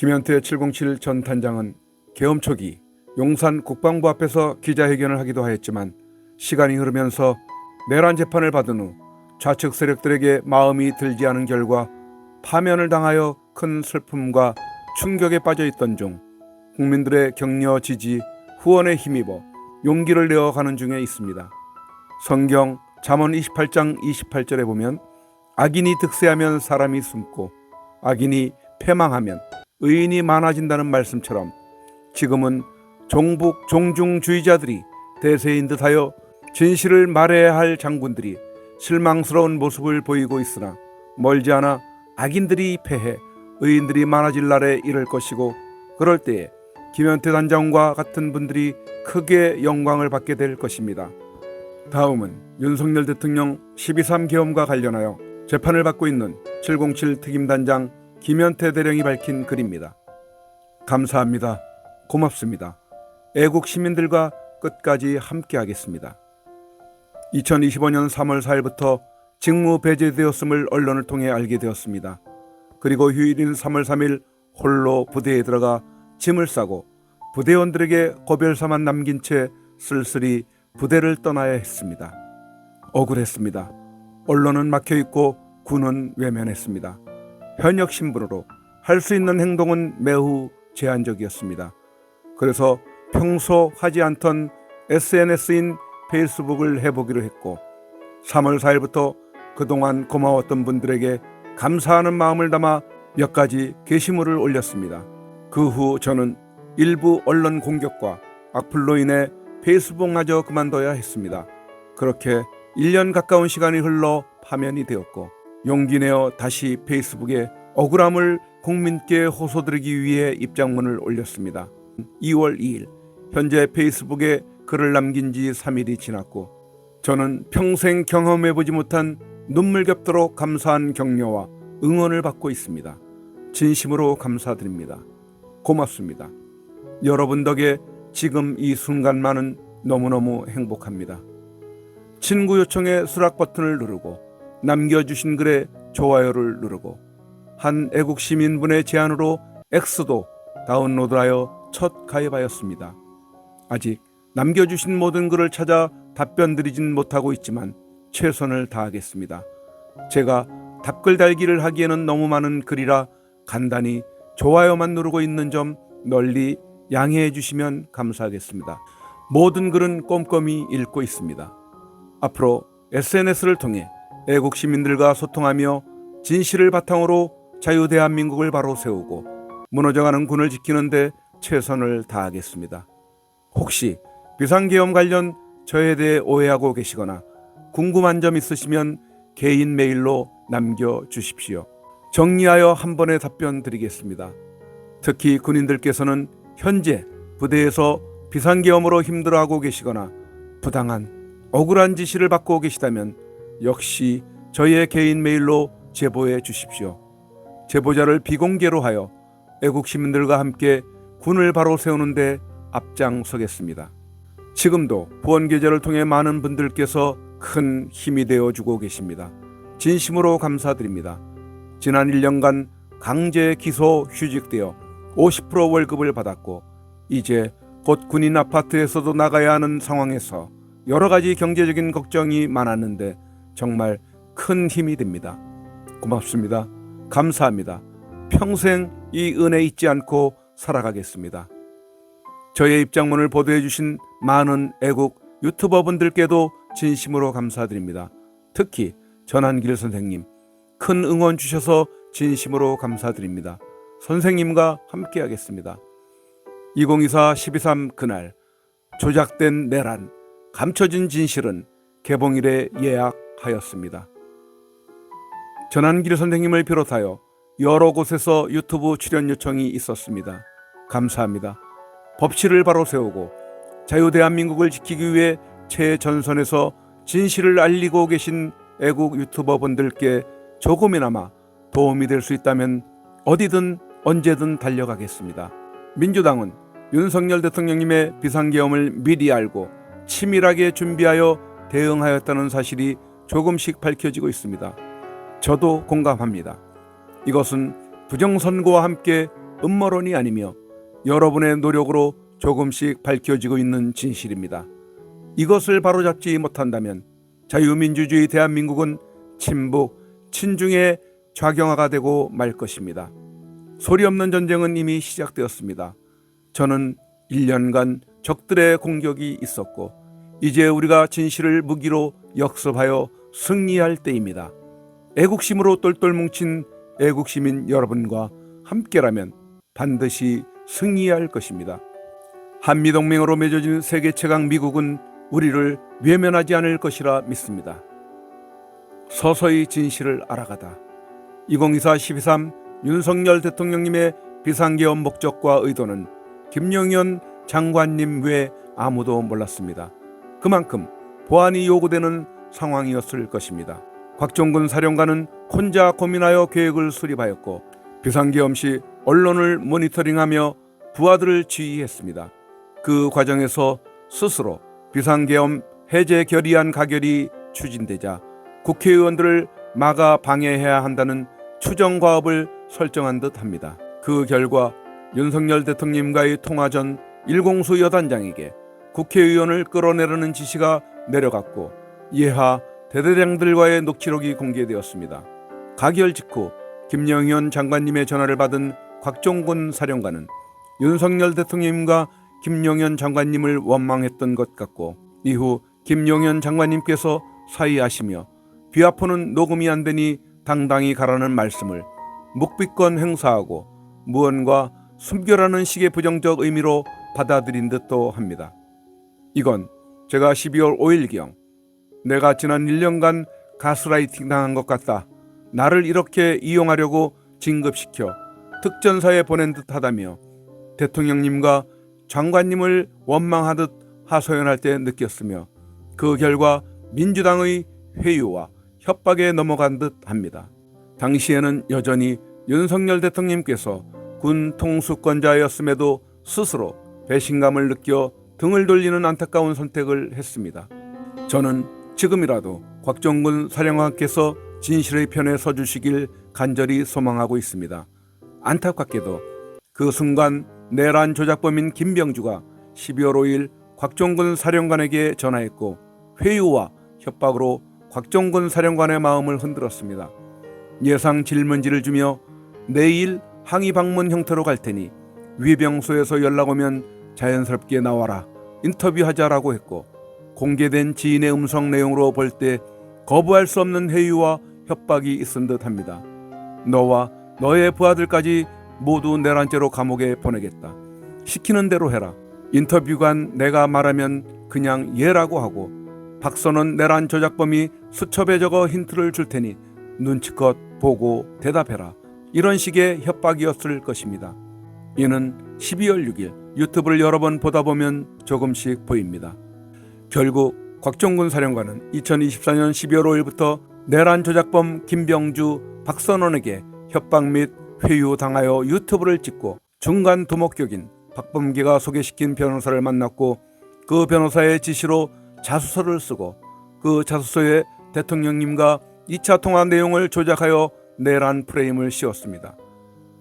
김현태 707 전 단장은 계엄 초기 용산 국방부 앞에서 기자회견을 하기도 하였지만 시간이 흐르면서 내란 재판을 받은 후 좌측 세력들에게 마음이 들지 않은 결과 파면을 당하여 큰 슬픔과 충격에 빠져 있던 중 국민들의 격려 지지 후원에 힘입어 용기를 내어 가는 중에 있습니다. 성경 잠언 28장 28절에 보면 악인이 득세하면 사람이 숨고 악인이 패망하면 의인이 많아진다는 말씀처럼 지금은 종북 종중주의자들이 대세인 듯하여 진실을 말해야 할 장군들이 실망스러운 모습을 보이고 있으나 멀지 않아 악인들이 패해 의인들이 많아질 날에 이를 것이고 그럴 때에 김현태 단장과 같은 분들이 크게 영광을 받게 될 것입니다. 다음은 윤석열 대통령 12.3 계엄과 관련하여 재판을 받고 있는 707 특임단장 김현태 대령이 밝힌 글입니다. 감사합니다. 고맙습니다. 애국 시민들과 끝까지 함께하겠습니다. 2025년 3월 4일부터 직무 배제되었음을 언론을 통해 알게 되었습니다. 그리고 휴일인 3월 3일 홀로 부대에 들어가 짐을 싸고 부대원들에게 고별사만 남긴 채 쓸쓸히 부대를 떠나야 했습니다. 억울했습니다. 언론은 막혀 있고 군은 외면했습니다. 현역 신분으로 할 수 있는 행동은 매우 제한적이었습니다. 그래서 평소 하지 않던 SNS인 페이스북을 해보기로 했고 3월 4일부터 그동안 고마웠던 분들에게 감사하는 마음을 담아 몇 가지 게시물을 올렸습니다. 그 후 저는 일부 언론 공격과 악플로 인해 페이스북마저 그만둬야 했습니다. 그렇게 1년 가까운 시간이 흘러 파면이 되었고 용기 내어 다시 페이스북에 억울함을 국민께 호소드리기 위해 입장문을 올렸습니다. 2월 2일 현재 페이스북에 글을 남긴 지 3일이 지났고 저는 평생 경험해보지 못한 눈물겹도록 감사한 격려와 응원을 받고 있습니다. 진심으로 감사드립니다. 고맙습니다. 여러분 덕에 지금 이 순간만은 너무너무 행복합니다. 친구 요청에 수락 버튼을 누르고 남겨주신 글에 좋아요를 누르고 한 애국 시민분의 제안으로 엑스도 다운로드하여 첫 가입하였습니다. 아직 남겨주신 모든 글을 찾아 답변 드리진 못하고 있지만 최선을 다하겠습니다. 제가 답글 달기를 하기에는 너무 많은 글이라 간단히 좋아요만 누르고 있는 점 널리 양해해 주시면 감사하겠습니다. 모든 글은 꼼꼼히 읽고 있습니다. 앞으로 SNS를 통해 애국 시민들과 소통하며 진실을 바탕으로 자유 대한민국을 바로 세우고 무너져가는 군을 지키는데 최선을 다하겠습니다. 혹시 비상계엄 관련 저에 대해 오해하고 계시거나 궁금한 점 있으시면 개인 메일로 남겨 주십시오. 정리하여 한 번에 답변 드리겠습니다. 특히 군인들께서는 현재 부대에서 비상계엄으로 힘들어하고 계시거나 부당한 억울한 지시를 받고 계시다면 역시 저희의 개인 메일로 제보해 주십시오. 제보자를 비공개로 하여 애국 시민들과 함께 군을 바로 세우는데 앞장서겠습니다. 지금도 후원 계좌를 통해 많은 분들께서 큰 힘이 되어 주고 계십니다. 진심으로 감사드립니다. 지난 1년간 강제 기소 휴직되어 50% 월급을 받았고 이제 곧 군인 아파트에서도 나가야 하는 상황에서 여러 가지 경제적인 걱정이 많았는데 정말 큰 힘이 됩니다. 고맙습니다. 감사합니다. 평생 이 은혜 잊지 않고 살아가겠습니다. 저의 입장문을 보도해 주신 많은 애국 유튜버 분들께도 진심으로 감사드립니다. 특히 전한길 선생님 큰 응원 주셔서 진심으로 감사드립니다. 선생님과 함께 하겠습니다. 2024 12.3 그날 조작된 내란 감춰진 진실은 개봉일에 예약 하였습니다. 전한길 선생님을 비롯하여 여러 곳에서 유튜브 출연 요청이 있었습니다. 감사합니다. 법치를 바로 세우고 자유대한민국을 지키기 위해 최전선에서 진실을 알리고 계신 애국 유튜버 분들께 조금이나마 도움이 될 수 있다면 어디든 언제든 달려가겠습니다. 민주당은 윤석열 대통령님의 비상계엄을 미리 알고 치밀하게 준비하여 대응하였다는 사실이 조금씩 밝혀지고 있습니다. 저도 공감합니다. 이것은 부정선거와 함께 음모론이 아니며 여러분의 노력으로 조금씩 밝혀지고 있는 진실입니다. 이것을 바로잡지 못한다면 자유민주주의 대한민국은 친북, 친중의 좌경화가 되고 말 것입니다. 소리 없는 전쟁은 이미 시작되었습니다. 저는 1년간 적들의 공격이 있었고 이제 우리가 진실을 무기로 역습하여 승리할 때입니다. 애국심으로 똘똘 뭉친 애국시민 여러분과 함께라면 반드시 승리할 것입니다. 한미동맹으로 맺어진 세계 최강 미국은 우리를 외면하지 않을 것이라 믿습니다. 서서히 진실을 알아가다 2024 12.3 윤석열 대통령님의 비상계엄 목적과 의도는 김영현 장관님 외 아무도 몰랐습니다. 그만큼 보안이 요구되는 상황이었을 것입니다. 곽종근 사령관은 혼자 고민하여 계획을 수립하였고 비상계엄 시 언론을 모니터링하며 부하들을 지휘했습니다. 그 과정에서 스스로 비상계엄 해제 결의안 가결이 추진되자 국회의원들을 막아 방해해야 한다는 추정 과업을 설정한 듯 합니다. 그 결과 윤석열 대통령과의 통화 전 일공수 여단장에게 국회의원을 끌어내려는 지시가 내려갔고 예하 대대장들과의 녹취록이 공개되었습니다. 가결 직후 김영현 장관님의 전화를 받은 곽종곤 사령관은 윤석열 대통령과 김용현 장관님을 원망했던 것 같고 이후 김용현 장관님께서 사의하시며 비아포는 녹음이 안 되니 당당히 가라는 말씀을 묵비권 행사하고 무언가 숨겨라는 식의 부정적 의미로 받아들인 듯도 합니다. 이건 제가 12월 5일경 내가 지난 1년간 가스라이팅 당한 것 같다. 나를 이렇게 이용하려고 진급시켜 특전사에 보낸 듯 하다며 대통령님과 장관님을 원망하듯 하소연할 때 느꼈으며 그 결과 민주당의 회유와 협박에 넘어간 듯 합니다. 당시에는 여전히 윤석열 대통령님께서 군 통수권자였음에도 스스로 배신감을 느껴 등을 돌리는 안타까운 선택을 했습니다. 저는 지금이라도 곽정근 사령관께서 진실의 편에 서주시길 간절히 소망하고 있습니다. 안타깝게도 그 순간 내란 조작범인 김병주가 12월 5일 곽종근 사령관에게 전화했고 회유와 협박으로 곽종근 사령관의 마음을 흔들었습니다. 예상 질문지를 주며 내일 항의 방문 형태로 갈 테니 위병소에서 연락 오면 자연스럽게 나와라 인터뷰하자라고 했고 공개된 지인의 음성 내용으로 볼 때 거부할 수 없는 회유와 협박이 있은 듯합니다. 너와 너의 부하들까지 모두 내란죄로 감옥에 보내겠다. 시키는 대로 해라. 인터뷰관 내가 말하면 그냥 예라고 하고 박선원 내란 조작범이 수첩에 적어 힌트를 줄 테니 눈치껏 보고 대답해라. 이런 식의 협박이었을 것입니다. 이는 12월 6일 유튜브를 여러 번 보다 보면 조금씩 보입니다. 결국 곽종군 사령관은 2024년 12월 5일부터 내란 조작범 김병주, 박선원에게 협박 및 회유 당하여 유튜브를 찍고 중간 두목격인 박범계가 소개시킨 변호사를 만났고 그 변호사의 지시로 자수서를 쓰고 그 자수서에 대통령님과 2차 통화 내용을 조작하여 내란 프레임을 씌웠습니다.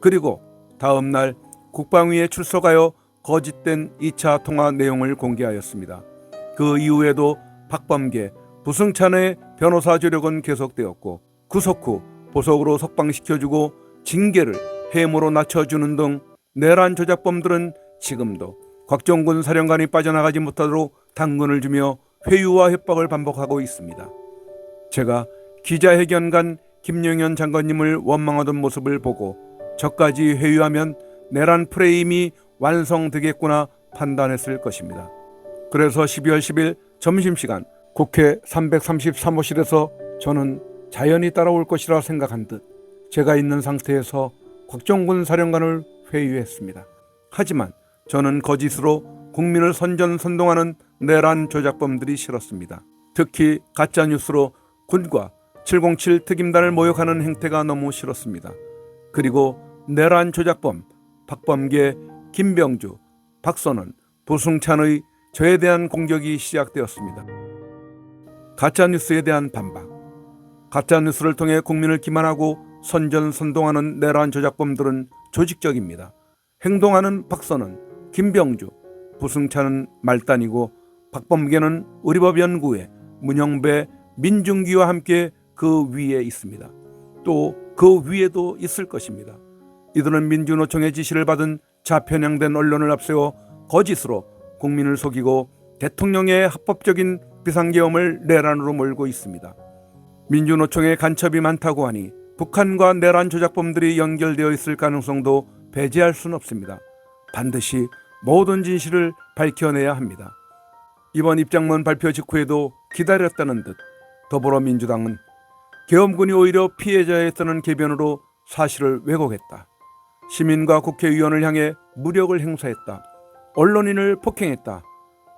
그리고 다음 날 국방위에 출석하여 거짓된 2차 통화 내용을 공개하였습니다. 그 이후에도 박범계, 부승찬의 변호사 조력은 계속되었고 구속 후 보석으로 석방시켜주고 징계를 해무로 낮춰주는 등 내란 조작범들은 지금도 곽정군 사령관이 빠져나가지 못하도록 당근을 주며 회유와 협박을 반복하고 있습니다. 제가 기자회견 간 김용현 장관님을 원망하던 모습을 보고 저까지 회유하면 내란 프레임이 완성되겠구나 판단했을 것입니다. 그래서 12월 10일 점심시간 국회 333호실에서 저는 자연히 따라올 것이라 생각한 듯 제가 있는 상태에서 곽정군 사령관을 회유했습니다. 하지만 저는 거짓으로 국민을 선전선동하는 내란 조작범들이 싫었습니다. 특히 가짜뉴스로 군과 707 특임단을 모욕하는 행태가 너무 싫었습니다. 그리고 내란 조작범 박범계, 김병주, 박선원, 부승찬의 저에 대한 공격이 시작되었습니다. 가짜뉴스에 대한 반박. 가짜뉴스를 통해 국민을 기만하고 선전선동하는 내란 조작범들은 조직적입니다. 행동하는 박선은 김병주, 부승찬은 말단이고 박범계는 의리법 연구회, 문영배, 민중기와 함께 그 위에 있습니다. 또 그 위에도 있을 것입니다. 이들은 민주노총의 지시를 받은 좌편향된 언론을 앞세워 거짓으로 국민을 속이고 대통령의 합법적인 비상계엄을 내란으로 몰고 있습니다. 민주노총의 간첩이 많다고 하니 북한과 내란 조작범들이 연결되어 있을 가능성도 배제할 수는 없습니다. 반드시 모든 진실을 밝혀내야 합니다. 이번 입장문 발표 직후에도 기다렸다는 듯 더불어민주당은 계엄군이 오히려 피해자에 뜨는 개변으로 사실을 왜곡했다. 시민과 국회의원을 향해 무력을 행사했다. 언론인을 폭행했다.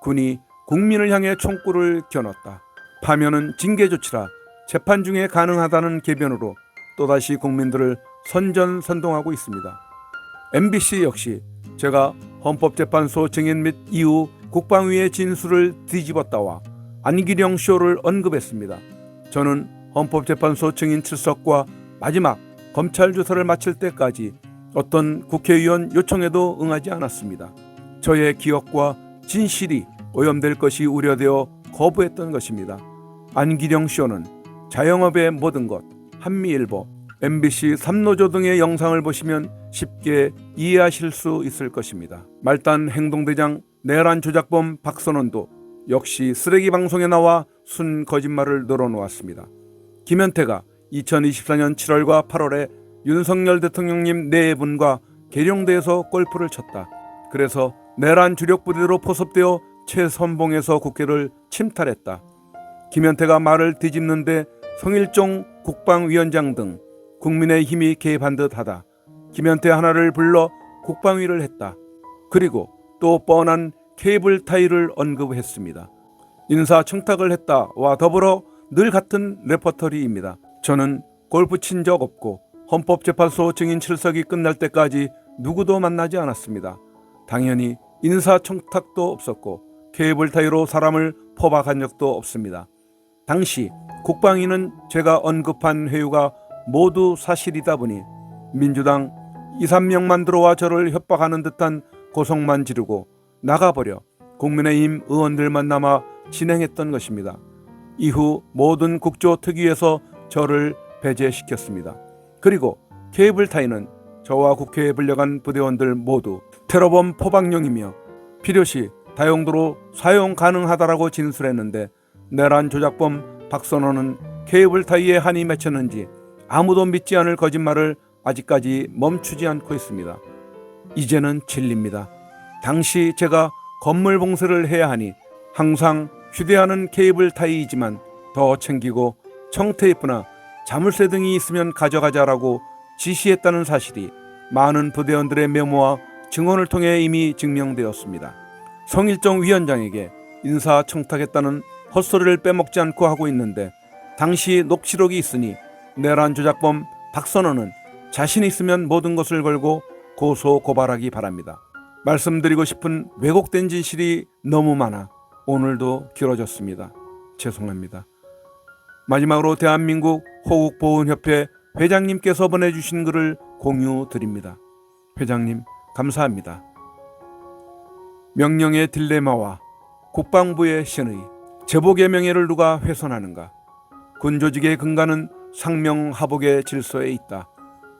군이 국민을 향해 총구를 겨눴다. 파면은 징계 조치라 재판 중에 가능하다는 개변으로 또다시 국민들을 선전선동하고 있습니다. MBC 역시 제가 헌법재판소 증인 및 이후 국방위의 진술을 뒤집었다와 안기령 쇼를 언급했습니다. 저는 헌법재판소 증인 출석과 마지막 검찰 조사를 마칠 때까지 어떤 국회의원 요청에도 응하지 않았습니다. 저의 기억과 진실이 오염될 것이 우려되어 거부했던 것입니다. 안기령 쇼는 자영업의 모든 것, 한미일보, MBC 삼노조 등의 영상을 보시면 쉽게 이해하실 수 있을 것입니다. 말단 행동대장 내란 조작범 박선원도 역시 쓰레기 방송에 나와 순 거짓말을 늘어놓았습니다. 김현태가 2024년 7월과 8월에 윤석열 대통령님 네 분과 계룡대에서 골프를 쳤다. 그래서 내란 주력 부대로 포섭되어 최선봉에서 국회를 침탈했다. 김현태가 말을 뒤집는데 성일종 국방위원장 등 국민의 힘이 개입한 듯하다. 김현태 하나를 불러 국방위를 했다. 그리고 또 뻔한 케이블 타이를 언급했습니다. 인사 청탁을 했다와 더불어 늘 같은 레퍼터리입니다. 저는 골프 친 적 없고 헌법재판소 증인 출석이 끝날 때까지 누구도 만나지 않았습니다. 당연히 인사 청탁도 없었고 케이블 타이로 사람을 포박한 적도 없습니다. 당시 국방위는 제가 언급한 회유가 모두 사실이다 보니 민주당 2, 3명만 들어와 저를 협박하는 듯한 고성만 지르고 나가버려 국민의힘 의원들만 남아 진행했던 것입니다. 이후 모든 국조 특위에서 저를 배제시켰습니다. 그리고 케이블타이는 저와 국회에 불려간 부대원들 모두 테러범 포박용이며 필요시 다용도로 사용 가능하다라고 진술했는데 내란 조작범 박선호는 케이블 타이에 한이 맺혔는지 아무도 믿지 않을 거짓말을 아직까지 멈추지 않고 있습니다. 이제는 진리입니다. 당시 제가 건물 봉쇄를 해야 하니 항상 휴대하는 케이블 타이이지만 더 챙기고 청테이프나 자물쇠 등이 있으면 가져가자라고 지시했다는 사실이 많은 부대원들의 메모와 증언을 통해 이미 증명되었습니다. 성일정 위원장에게 인사 청탁했다는 헛소리를 빼먹지 않고 하고 있는데 당시 녹취록이 있으니 내란 조작범 박선호는 자신 있으면 모든 것을 걸고 고소 고발하기 바랍니다. 말씀드리고 싶은 왜곡된 진실이 너무 많아 오늘도 길어졌습니다. 죄송합니다. 마지막으로 대한민국 호국보훈협회 회장님께서 보내주신 글을 공유 드립니다. 회장님 감사합니다. 명령의 딜레마와 국방부의 신의 제복의 명예를 누가 훼손하는가? 군 조직의 근간은 상명하복의 질서에 있다.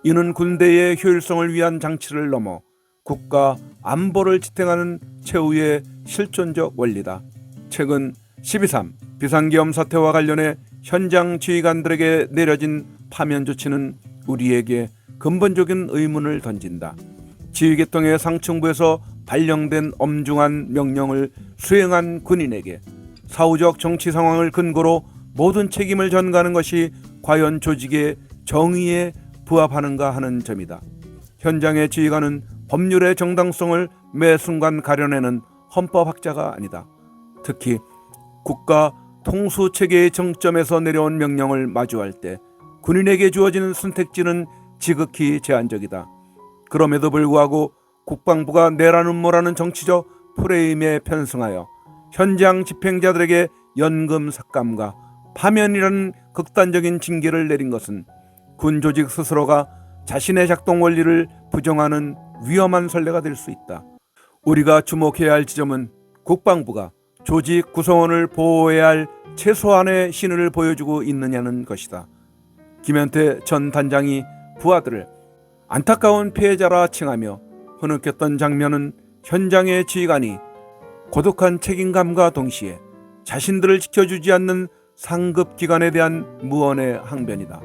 이는 군대의 효율성을 위한 장치를 넘어 국가 안보를 지탱하는 최후의 실존적 원리다. 최근 12.3 비상계엄 사태와 관련해 현장 지휘관들에게 내려진 파면 조치는 우리에게 근본적인 의문을 던진다. 지휘계통의 상층부에서 발령된 엄중한 명령을 수행한 군인에게 사후적 정치 상황을 근거로 모든 책임을 전가하는 것이 과연 조직의 정의에 부합하는가 하는 점이다. 현장의 지휘관은 법률의 정당성을 매 순간 가려내는 헌법학자가 아니다. 특히 국가 통수 체계의 정점에서 내려온 명령을 마주할 때 군인에게 주어지는 선택지는 지극히 제한적이다. 그럼에도 불구하고 국방부가 내란 음모라는 정치적 프레임에 편승하여 현장 집행자들에게 연금 삭감과 파면이라는 극단적인 징계를 내린 것은 군 조직 스스로가 자신의 작동 원리를 부정하는 위험한 선례가 될 수 있다. 우리가 주목해야 할 지점은 국방부가 조직 구성원을 보호해야 할 최소한의 신을 보여주고 있느냐는 것이다. 김현태 전 단장이 부하들을 안타까운 피해자라 칭하며 흐느꼈던 장면은 현장의 지휘관이 고독한 책임감과 동시에 자신들을 지켜주지 않는 상급 기관에 대한 무언의 항변이다.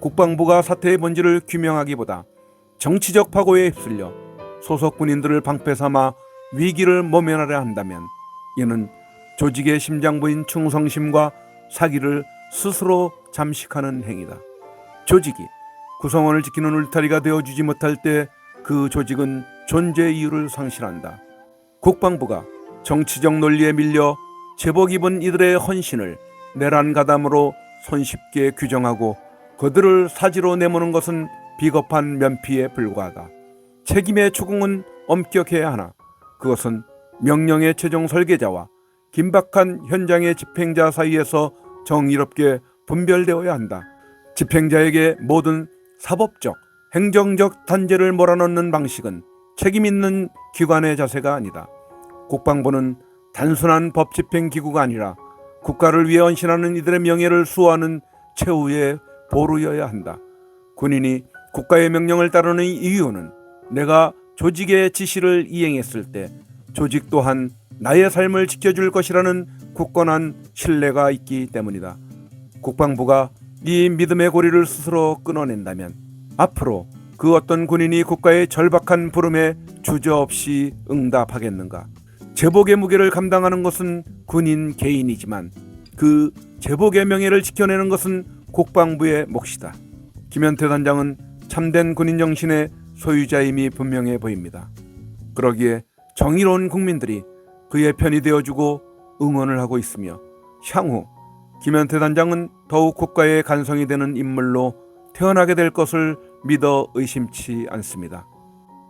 국방부가 사태의 본질을 규명하기보다 정치적 파고에 휩쓸려 소속 군인들을 방패 삼아 위기를 모면하려 한다면 이는 조직의 심장부인 충성심과 사기를 스스로 잠식하는 행위다. 조직이 구성원을 지키는 울타리가 되어주지 못할 때 그 조직은 존재 이유를 상실한다. 국방부가 정치적 논리에 밀려 제복 입은 이들의 헌신을 내란 가담으로 손쉽게 규정하고 그들을 사지로 내모는 것은 비겁한 면피에 불과하다. 책임의 추궁은 엄격해야 하나 그것은 명령의 최종 설계자와 긴박한 현장의 집행자 사이에서 정의롭게 분별되어야 한다. 집행자에게 모든 사법적, 행정적 단죄를 몰아넣는 방식은 책임 있는 기관의 자세가 아니다. 국방부는 단순한 법 집행 기구가 아니라 국가를 위해 헌신하는 이들의 명예를 수호하는 최후의 보루여야 한다. 군인이 국가의 명령을 따르는 이유는 내가 조직의 지시를 이행했을 때 조직 또한 나의 삶을 지켜줄 것이라는 굳건한 신뢰가 있기 때문이다. 국방부가 이 믿음의 고리를 스스로 끊어낸다면 앞으로 그 어떤 군인이 국가의 절박한 부름에 주저없이 응답하겠는가? 제복의 무게를 감당하는 것은 군인 개인이지만 그 제복의 명예를 지켜내는 것은 국방부의 몫이다. 김현태 단장은 참된 군인 정신의 소유자임이 분명해 보입니다. 그러기에 정의로운 국민들이 그의 편이 되어주고 응원을 하고 있으며 향후 김현태 단장은 더욱 국가의 간성이 되는 인물로 태어나게 될 것을 믿어 의심치 않습니다.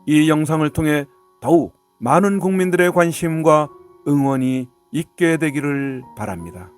이 영상을 통해 더욱 많은 국민들의 관심과 응원이 있게 되기를 바랍니다.